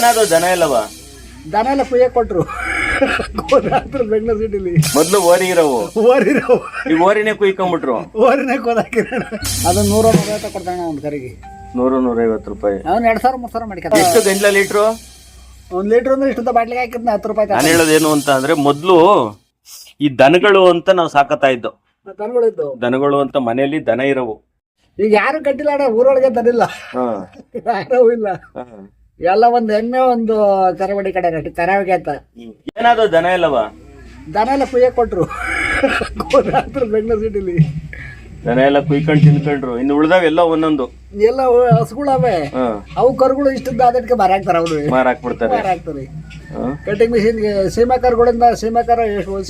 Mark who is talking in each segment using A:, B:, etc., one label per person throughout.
A: ಏನಾದ್ರು ದನ ಇಲ್ಲವ?
B: ದನ ಎಲ್ಲ ಕುಯ್ಯಕ್ ಕೊಟ್ರು. ಕೋದಾಕ್ರು ಬೆಂಗಳೂರು ಸಿಟಿಲಿ
A: ಮೊದ್ಲು ಓರಿ ಇರವು
B: ಓರಿರೋ
A: ಈಗ ಓರಿನೇ ಕುಯ್ಕೊಂಬಿಟ್ರು.
B: ಓರಿನೇ ಕೋದಾಕಿರೋಣ ಅದು ನೂರ ನೂರೈವತ್ತು ಕೊಡ್ತಾನೆ ಒಂದು ಕರಿಗೆ.
A: ನೂರು ನೂರೈವತ್ತು ರೂಪಾಯಿ.
B: ಅವ್ನು ಎರಡು ಸಾವಿರ ಮೂರು ಸಾವಿರ ಮಾಡ್ಕೊತ
A: ಎಷ್ಟು ಗಂಜಲ ಲೀಟ್ರು?
B: ಒಂದು ಲೀಟ್ರ್ ಅಂದ್ರೆ ಇಷ್ಟೊಂದು ಬಾಟ್ಲಿಗೆ ಹಾಕಿದ್ನ ಹತ್ತು ರೂಪಾಯಿ
A: ನಾನು ಹೇಳೋದೇನು ಅಂತ ಅಂದ್ರೆ ಮೊದ್ಲು ಈ ದನಗಳು ಅಂತ ನಾವು ಸಾಕತಾ ಇದ್ದು.
B: ಇದ್ದವು
A: ದನಗಳು ಅಂತ ಮನೆಯಲ್ಲಿ ದನ ಇರವು.
B: ಈಗ ಯಾರು ಕಟ್ಟಿಲ್ಲ ಅಣ್ಣ ಊರೊಳಗೆ ದನಿಲ್ಲ ಯಾರೂ ಇಲ್ಲ. ಎಲ್ಲ ಒಂದು ಹೆಮ್ಮೆ ಒಂದು ಕರಾವಳಿ ಕಡೆ ಕಟ್ಟಿ ಕರಾವಿಗೆ ಅಂತ.
A: ಏನಾದ್ರು ದನ ಇಲ್ಲವಾ?
B: ದನ ಎಲ್ಲ ಕುಯ್ಯ ಕೊಟ್ರು. ಬೆಂಗ್ಳೂರ್ ಬೆಂಗಳೂರು ಸಿಟಿಲಿ.
A: ದನ ಎಲ್ಲ ಕುಯ್ಕೊಂಡು ತಿನ್ಕೊಂಡ್ರು. ಇನ್ನು ಉಳ್ದಾವೆಲ್ಲ ಒಂದೊಂದು.
B: ಎಲ್ಲ ಹಸುಗಳವೆ.
A: ಹಾ.
B: ಅವು ಕರುಗಳು ಇಷ್ಟದ ಅದಕ್ಕೆ ಮಾರಾಕ್ತಾರ ಅವರು.
A: ಮಾರ ಬಿಡ್ತಾರೆ
B: ಮಾರಾಕ್ತಾರೆ.
A: ಹಾ.
B: ಕಟಿಂಗ್ ಮಿಷಿನ್ ಸೀಮಾ ಕರುಗಳಿಂದ ಸೀಮಾ ಕರ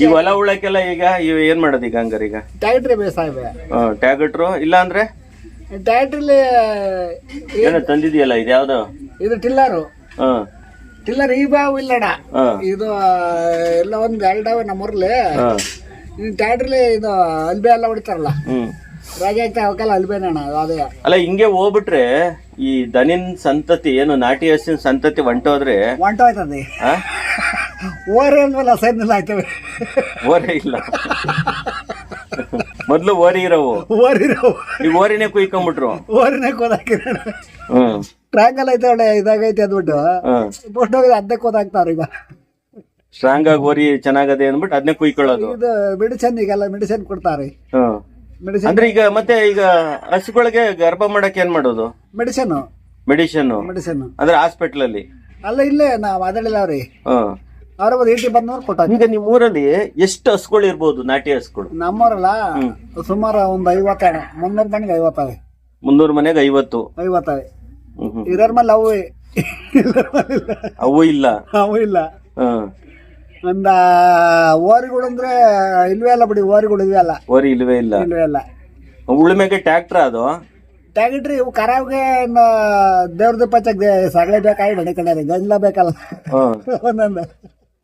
A: ಈ ಹೊಲ ಉಳಕ್ಕೆಲ್ಲ ಈಗ ಇವ್ ಏನ್ ಮಾಡೋದು ಈಗ ಹಂಗಾರೆ ಈಗ?
B: ಟ್ಯಾಕ್ಟ್ರಿ ಬೇಸಾಯ
A: ಟ್ಯಾಗಟ್ರು ಇಲ್ಲ ಅಂದ್ರೆ?
B: ಟ್ಯಾಕ್ಟ್ರಿಲಿ
A: ಏನೋ ತಂದಿದ್ಯಲ್ಲ ಇದ್ಯಾವ್ದು?
B: ಇದು ಟಿಲ್ಲರು. ಟಿಲ್ಲರ್ ಈ ಬಾವು ಇಲ್ಲಣ್ಣ. ಇದು ಎಲ್ಲ ಒಂದು ಎರಡವೆ ನಮ್ಮೂರ್ಲಿ
A: ಹಾ.
B: ಟ್ಯಾಡ್ರಲ್ಲಿ ಇದು ಅಲ್ಬೆ ಎಲ್ಲ ಹೊಡಿತಾರಲ್ಲ. ರಾಜ ಆಗ್ತಾ ಹೋಗಲ್ಲ ಅಲ್ಬೇನ ಅಣ್ಣ ಅದೇ.
A: ಅಲ್ಲ ಹಿಂಗೆ ಹೋಗ್ಬಿಟ್ರೆ ಈ ದನಿನ್ ಸಂತತಿ ಏನು ನಾಟಿ ಹಸಿನ ಸಂತತಿ ಹೊಂಟೋದ್ರೆ
B: ಹೊಂಟೋಯ್ತದೆ
A: ಓರೆ
B: ಓರಿ ಅಂದ್ಮೇಲೆ ಸೈನ್ನೆಲ್ಲ ಆಯ್ತವೆ.
A: ಓರೆ ಇಲ್ಲ. ಮೊದ್ಲು ಓರಿ ಇರವು.
B: ಓರಿರೋ
A: ಈಗ ಓರಿನೇ ಕುಯ್ಕೊಂಬಿಟ್ರು.
B: ಓರಿನೇ ಕೋದಾಕಿರೋಣ
A: ಹ್ಮ್.
B: ಟ್ರ್ಯಾಂಗಲ್ ಐತೆ ಒಳ್ಳೆ ಇದಾಗೈತೆ ಅಂದ್ಬಿಟ್ಟು ಪೋಸ್ಟ್ ಹೋಗಿದ್ರೆ ಅದಕ್ಕೆ ಕೋದಾಕ್ತಾರ ಈಗ.
A: ಸ್ಟ್ರಾಂಗ್ ಆಗಿ ಓರಿ ಚೆನ್ನಾಗದೆ ಅಂದ್ಬಿಟ್ಟು ಅದನ್ನೇ ಕುಯ್ಕೊಳ್ಳೋದು.
B: ಇದು ಮೆಡಿಸಿನ್ ಈಗೆಲ್ಲ ಮೆಡಿಸಿನ್ ಕೊಡ್ತಾರೆ. ಮೆಡಿಸಿನ್
A: ಅಂದ್ರೆ ಈಗ ಮತ್ತೆ ಈಗ ಹಸುಗಳಿಗೆ ಗರ್ಭ ಮಾಡಕ್ ಏನ್ ಮಾಡೋದು?
B: ಮೆಡಿಸಿನ್
A: ಮೆಡಿಷನ್
B: ಮೆಡಿಸಿನ್
A: ಅಂದ್ರೆ ಹಾಸ್ಪಿಟಲ್ ಅಲ್ಲಿ?
B: ಅಲ್ಲ ಇಲ್ಲೇ ನಾವು ಮಾತಾಡಿಲ್ಲ ಅವ್ರಿ. ಅವ್ರ ಒಂದು ಈಟಿ ಬಂದವ್ರು ಕೊಟ್ಟಾಗ
A: ಈಗ ನಿಮ್ ಊರಲ್ಲಿ ಎಷ್ಟು ಹಸುಗಳು ಇರ್ಬೋದು ನಾಟಿ ಹಸುಗಳು?
B: ನಮ್ಮವ್ರಲ್ಲ ಸುಮಾರು ಒಂದು ಐವತ್ತ ಮುನ್ನೂರು ಮನೆಗೆ ಐವತ್ತವೆ
A: ಮುನ್ನೂರ್ ಮನೆಗೆ ಐವತ್ತು.
B: ಐವತ್ತವೆ. ಇರೋರ್ ಮೇಲೆ ಅವು ಇಲ್ಲ.
A: ಅವು ಇಲ್ಲ.
B: ಅವು ಇಲ್ಲ. ಒಂದ ಓರಿಗಳು ಅಂದ್ರೆ ಇಲ್ವೇ ಅಲ್ಲ ಬಿಡಿ ಓರಿಗಳು ಇವೆ ಅಲ್ಲ.
A: ಓರಿ ಇಲ್ವೇ ಇಲ್ಲ.
B: ಇಲ್ವೇ ಅಲ್ಲ
A: ಉಳುಮೆಗೆ ಟ್ಯಾಕ್ಟರ್ ಅದು?
B: ಟ್ಯಾಕ್ಟ್ರಿ ಇವು ಕರಾವ್ಗೆ ದೇವ್ರದ್ದು ಪಚ್ಚಕ್ ಸಗಳೆ ಬೇಕಾಗಿ ಬಡಿ ಕಡೆ ಗಂಜಲ ಬೇಕಲ್ಲ ಒಂದೊಂದು.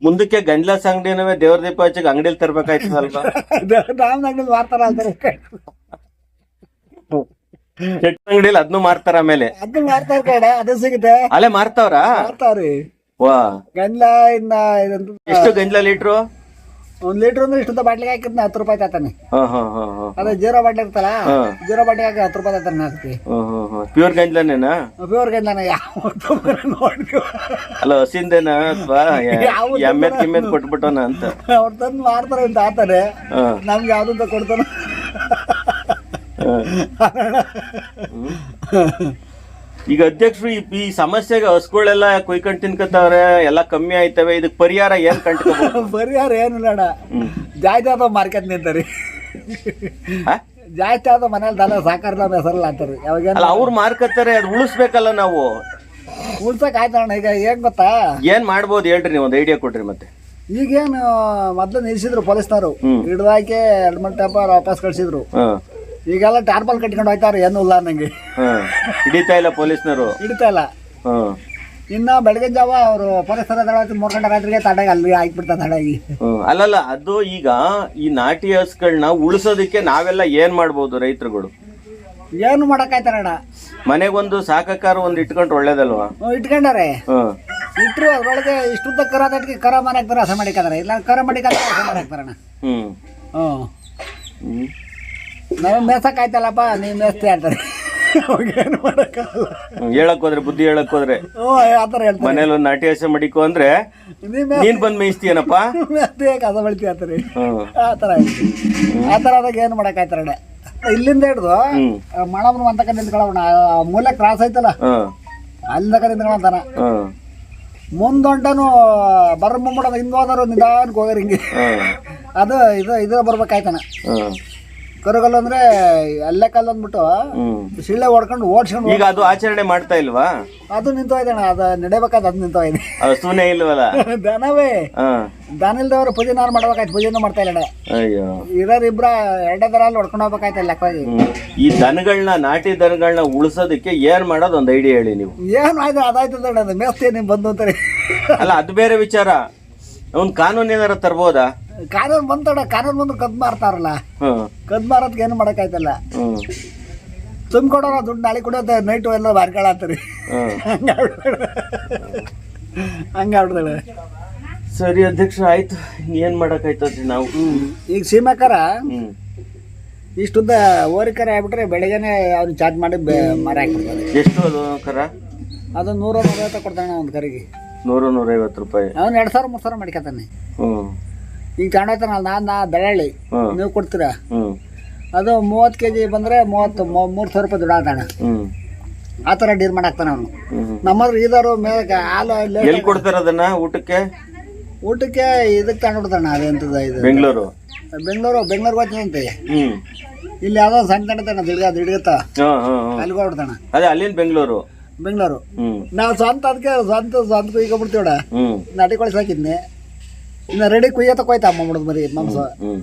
A: ಮುಂದಕ್ಕೆ ಗಂಜ್ಲಾಸ್ ಅಂಗಡಿನವೇ ದೇವ್ರ ದೀಪ ಹಚ್ಚಿಗೆ ಅಂಗಡಿಲಿ
B: ತರ್ಬೇಕಾಯ್ತು ಸ್ವಲ್ಪ ಮಾರ್ತಾರ ಅಂತಾರೆ.
A: ಚೆಟ್ ಅಂಗಡಿಲಿ ಅದನ್ನು ಮಾರ್ತಾರ ಆಮೇಲೆ.
B: ಅದು ಮಾರ್ತಾರ ಕಡೆ ಅದು ಸಿಗುತ್ತೆ.
A: ಅಲ್ಲೇ ಮಾರ್ತಾವ್ರ?
B: ಮಾರ್ತಾವ್ರಿ.
A: ವಾ.
B: ಗಂಜ್ಲ ಇನ್ನ ಇದಂತ
A: ಎಷ್ಟು ಗಂಜ್ಲ ಲೀಟ್ರು?
B: ಒಂದ್ ಲೀಟರ್ ಅಂದ್ರೆ ಇಷ್ಟೊಂದು ಬಾಟ್ಲಿಗೆ ಹಾಕಿದ್ನ ಹತ್ತು ರೂಪಾಯಿ ತಾತಾನೆ.
A: ಹಾ ಹಾ ಹಾ ಹಾ.
B: ಅದೇ ಜೀರೋ ಬಾಟ್ಲಿ ಇರ್ತಲ್ಲ. ಜೀರೋ ಬಾಟ್ಲಿ ಹಾಕಿ ಹತ್ತು ರೂಪಾಯಿ ತಾತಾನೆ ಹಾಕ್ತಿ
A: ಪ್ಯೂರ್ ಗಂಜ್ಲನೇನಾ
B: ಪ್ಯೂರ್ ಗಂಜ್ಲನ ಯಾವ ನೋಡ್ತೀವ
A: ಅಲ್ಲ ಹಸಿಂದೇನ? ಅಥವಾ
B: ಯಾವ್ದು
A: ಎಮ್ಮೆದ್ ಕಿಮ್ಮೆದ್ ಕೊಟ್ಬಿಟ್ಟೋನ ಅಂತ.
B: ಅವ್ರ ತಂದು ಮಾರ್ತಾರೆ ಅಂತ
A: ಆತಾನೆ
B: ನಮ್ಗೆ ಯಾವ್ದಂತ ಕೊಡ್ತಾನ.
A: ಈಗ ಅಧ್ಯಕ್ಷರು ಈ- ಸಮಸ್ಯೆಗೆ ಹಸುಗಳೆಲ್ಲ ಕೊಯ್ಕೊಂಡು ತಿನ್ಕತ್ತವ್ರೆ ಎಲ್ಲ ಕಮ್ಮಿ ಆಯ್ತವೆ ಇದಕ್ಕೆ ಪರಿಹಾರ ಏನ್ ಕಂಡ
B: ಪರಿಹಾರ ಏನು ಅಣ್ಣ. ಜಾಯ್ತಾದ ಮಾರ್ಕೆಟ್ ನಿಂತಾರಿ. ಜಾಸ್ತಿ ಆದ ಮನೇಲಿ ದನ ಸಾಕಾರದ ಹೆಸರಲ್ಲ ಅಂತಾರೆ. ಯಾವಾಗ
A: ಅವ್ರು ಮಾರ್ಕತ್ತಾರೆ ಅದು ಉಳಿಸ್ಬೇಕಲ್ಲ ನಾವು.
B: ಉಳ್ಸಕ್ ಆಯ್ತಣ್ಣ ಈಗ ಏನ್ ಗೊತ್ತಾ?
A: ಏನ್ ಮಾಡ್ಬೋದು ಹೇಳ್ರಿ ನೀವು ಒಂದು ಐಡಿಯಾ ಕೊಡ್ರಿ ಮತ್ತೆ.
B: ಈಗೇನು ಮೊದ್ಲು ನಿಲ್ಸಿದ್ರು ಪೊಲೀಸ್ನವರು. ಹಿಡ್ದಾಕೆ ಎರಡು ಮಂಟಪ ಟೆಂಪ ವಾಪಸ್ ಕಳ್ಸಿದ್ರು. ಈಗೆಲ್ಲ ಟಾರ್ಪಲ್ ಕಟ್ಕೊಂಡು ಹೋಯ್ತಾರ ಏನು ಇಲ್ಲ ನಂಗೆ.
A: ಹಾ ಹಿಡಿತಾ ಇಲ್ಲ ಪೊಲೀಸ್ನವರು.
B: ಹಿಡಿತಾ ಇಲ್ಲ.
A: ಹಾ.
B: ಇನ್ನ ಬೆಳಗಿನ ಜಾವ ಅವರು ಪರಿಸರ ಮೂರು ಗಂಟೆ ರಾತ್ರಿಗೆ ತಡ ಅಲ್ಲಿ ಹಾಕ್ಬಿಡ್ತಾರೆ ತಡಾಗಿ.
A: ಹ್ಮ್. ಅಲ್ಲಲ್ಲ ಅದು ಈಗ ಈ ನಾಟಿ ಹಸುಗಳನ್ನ ಉಳಿಸೋದಕ್ಕೆ ನಾವೆಲ್ಲ ಏನ್ ಮಾಡ್ಬೋದು ರೈತರುಗಳು?
B: ಏನು ಮಾಡಕ್ಕಾಯ್ತಾರಣ್ಣ
A: ಮನೆಗೊಂದು ಸಾಕಕಾರ ಒಂದ್ ಇಟ್ಕೊಂಡ್ರೆ ಒಳ್ಳೇದಲ್ವಾ?
B: ಹ್ಮ್, ಇಟ್ಕೊಂಡಾರೆ.
A: ಹ್ಮ್
B: ಇಟ್ರು ಅದ್ರೊಳಗೆ ಇಷ್ಟುದ್ದ ಕರ ತಟ್ಟಿಗೆ ಕರ ಹಸ ಮಾಡಿಕಾದ್ರೆ ಇಲ್ಲ ಕರ ಮಾಡಿಕಾದ್ರೆ ಹಸ ಮಾಡಿ ಹಾಕ್ತಾರಣ್ಣ
A: ಹ್ಮ್.
B: ಹ್ಞೂ
A: ಹ್ಮ್.
B: ನಾವು ಮೇಸಕ್ ಆಯ್ತಲ್ಲಪ್ಪ ನೀವು ಮೇಸ್ತಿ ಅಂತಾರೆ. ಅವಾಗೇನು ಮಾಡೋಕ್ಕಾಗಲ್ಲ.
A: ಹೇಳಕ್ ಹೋದ್ರೆ ಬುದ್ಧಿ ಹೇಳಕ್ ಹೋದ್ರೆ.
B: ಹ್ಞೂ ಆ ಥರ ಹೇಳ್ತಾರೆ?
A: ಮನೇಲಿ ಒಂದು ನಾಟಿ ಹಸು ಮಡಿಕೋ ಅಂದ್ರೆ
B: ನೀವು
A: ನೀನ್ ಬಂದ್ ಮೇಯಿಸ್ತೀಯನಪ್ಪ?
B: ಮೇಸ್ತಿ ಕಸ ಬೆಳಿತೀವಿ ಅಂತಾರೆ.
A: ಹ್ಮ್.
B: ಆ ಥರ. ಆ ಥರ ಆದಾಗ ಏನು ಮಾಡಕ್ಕಾಯ್ತಾರಣ್ಣ ಇಲ್ಲಿಂದ ಹಿಡ್ದು ಮಣಬ್ರು ಅಂತಕ ನಿಂತ್ಕೊಳ್ಳೋಣ ಮೂಲೆ ಕ್ರಾಸ್ ಐತಲ್ಲ
A: ಹ್ಮ್
B: ಅಲ್ಲಿಂದ ನಿಂತ್ಕೊಳ್ಳೋಂತಾನ
A: ಹ್ಮ್
B: ಮುಂದೊಂಟನು ಬರ ಮುಂಬಡ ಹಿಂದೋದರು ನಿಧಾನಕ್ಕೆ ಹೋಗ್ರಿ ಹಿಂಗೆ.
A: ಹ್ಮ್
B: ಅದು ಇದು ಇದು ಬರ್ಬೇಕಾಯ್ತಾನ.
A: ಹ್ಮ್
B: ಕರುಗಲ್ಲು ಅಂದ್ರೆ ಅಲ್ಲೇ ಕಲ್ಲು ಅಂದ್ಬಿಟ್ಟು ಶಿಳ್ಳೆ ಹೊಡ್ಕೊಂಡು ಓಡ್ಸ್ಕೊಂಡು
A: ಈಗ ಅದು ಆಚರಣೆ ಮಾಡ್ತಾ ಇಲ್ವಾ?
B: ಅದು ನಿಂತೋಯ್ದಣ್ಣ ಅದು ನಡಿಬೇಕಾದ ಅದು ನಿಂತೋಯ್ದೆ
A: ಸುಮ್ಮನೆ ಇಲ್ವಲ್ಲ?
B: ದನವೇ. ದನ ಇಲ್ದವ್ರು ಪೂಜೆನಾರು ಮಾಡ್ಬೇಕಾಯ್ತು ಪೂಜೆನೂ ಮಾಡ್ತಾ ಇಲ್ಲ
A: ಅಯ್ಯೋ.
B: ಇರೋರಿಬ್ರ ಎರಡೇ ದರ ಅಲ್ಲಿ ಹೊಡ್ಕೊಂಡು ಹೋಗ್ಬೇಕಾಯ್ತು ಲೆಕ್ಕವಾಗಿ
A: ಈ ದನಗಳನ್ನ ನಾಟಿ ದನಗಳನ್ನ ಉಳಿಸೋದಕ್ಕೆ ಏನ್ ಮಾಡೋದು ಒಂದು ಐಡಿಯಾ ಹೇಳಿ ನೀವು.
B: ಏನು ಆಯ್ತು ಅದಾಯ್ತು ಅದು ಮೇಸ್ತಿ ನಿಮ್ ಬಂದು ಅಂತಾರೆ.
A: ಅಲ್ಲ ಅದು ಬೇರೆ ವಿಚಾರ. ಒಂದ್ ಕಾನೂನು ಏನಾರ ತರ್ಬೋದಾ?
B: ಕಾನೂನು ಬಂತಡ ಕಾನೂನು ಬಂದ್ರೆ ಕದ್ ಮಾರ್ತಾರಲ್ಲ. ಕದ್ ಮಾರೋದಕ್ಕೆ ಏನು ಮಾಡೋಕ್ಕಾಯ್ತಲ್ಲ?
A: ಹ್ಮ್
B: ತುಂಬಿಕೊಡೋರ ದುಡ್ಡು ನಾಳೆ ಕೊಡೋದು ನೈಟು ಎಲ್ಲ ಬಾರ್ಕೊಳತ್ತರಿ ಹಂಗಾಡ್ದಳೆ
A: ಸರಿ ಅಧ್ಯಕ್ಷ ಆಯ್ತು. ಏನ್ ಮಾಡಕ್ಕಾಯ್ತದ್ರಿ ನಾವು?
B: ಈಗ ಸೀಮಾಕರ ಇಷ್ಟುದ್ದ ಓರಿಕರ ಆಗ್ಬಿಟ್ರೆ ಬೆಳಗ್ಗೆನೆ ಅವ್ನು ಚಾರ್ಜ್ ಮಾಡಿ ಮರ ಹಾಕ್ಬಿಡ್ತಾರೆ
A: ಎಷ್ಟು ಅದು ಕರ?
B: ಅದು ನೂರ ನೂರೈವತ್ತು ಕೊಡ್ತಾನೆ ಒಂದು ಕರಿಗೆ.
A: ನೂರ ನೂರೈವತ್ತು ರೂಪಾಯಿ.
B: ಅವ್ನು ಎರಡು ಸಾವಿರ ಮೂರು ಸಾವಿರ ಮಾಡ್ಕೊತಾನೆ.
A: ಹ್ಮ್.
B: ಈಗ ತಗೊಂಡೋಗ್ತಾನಲ್ಲ ನಾನು ನಾ ಬೆಳ್ಳಿ
A: ಹ್ಮ್.
B: ನೀವು ಕೊಡ್ತೀರಾ?
A: ಹ್ಮ್.
B: ಅದು ಮೂವತ್ತು ಕೆ ಜಿ ಬಂದರೆ ಮೂವತ್ತು ಮೂರು ಸಾವಿರ ರೂಪಾಯಿ ದುಡ್ಡು
A: ಹ್ಮ್.
B: ಆ ಥರ ಡೀಲ್ ಮಾಡಾಕ್ತಾನೆ ಅವನು.
A: ನಮ್ಮ
B: ನಮ್ಮದ್ರ ಇದಾರು ಮೇಲೆ ಹಾಲು ಇಲ್ಲ.
A: ಎಲ್ಲಿ ಕೊಡ್ತಾರ ಅದನ್ನ ಊಟಕ್ಕೆ?
B: ಊಟಕ್ಕೆ ಇದಕ್ಕೆ ತಗೊಂಡ್ಬಿಡ್ತಾನೆ ಅದೆಂತದ ಇದು?
A: ಬೆಂಗಳೂರು.
B: ಬೆಂಗಳೂರು ಬೆಂಗಳೂರು ಹೋಗ್ತಾನಂತೆ
A: ಹ್ಮ್.
B: ಇಲ್ಲಿ ಯಾವುದೋ ಸಣ್ಣ ತಗೊಂತಾನೆ ದಿಡ್ಗ ದಿಡ್ಗತ್ತ
A: ಹಾ ಹಾ ಹಾ.
B: ಅಲ್ಲಿಗೆ ಹೋಗ್ಬಿಡ್ತಾನೆ
A: ಅದೇ ಅಲ್ಲಿ ಬೆಂಗಳೂರು.
B: ಬೆಂಗಳೂರು.
A: ಹ್ಮ್.
B: ನಾವು ಸ್ವಂತ ಅದಕ್ಕೆ ಸ್ವಂತ ಸ್ವಂತ ಕುಯ್ಕೊಂಡ್ಬಿಡ್ತೀವಡ
A: ಹ್ಮ್.
B: ನಾಟಿ ಸಾಕಿದ್ನಿ. ಇನ್ನು ರೆಡಿ ಕುಯ್ಯತ್ತ ಕೊಯ್ತಾ ಅಮ್ಮ ಮುಡ್ದು ಮರಿ ಮಾಂಸ
A: ಹ್ಮ್.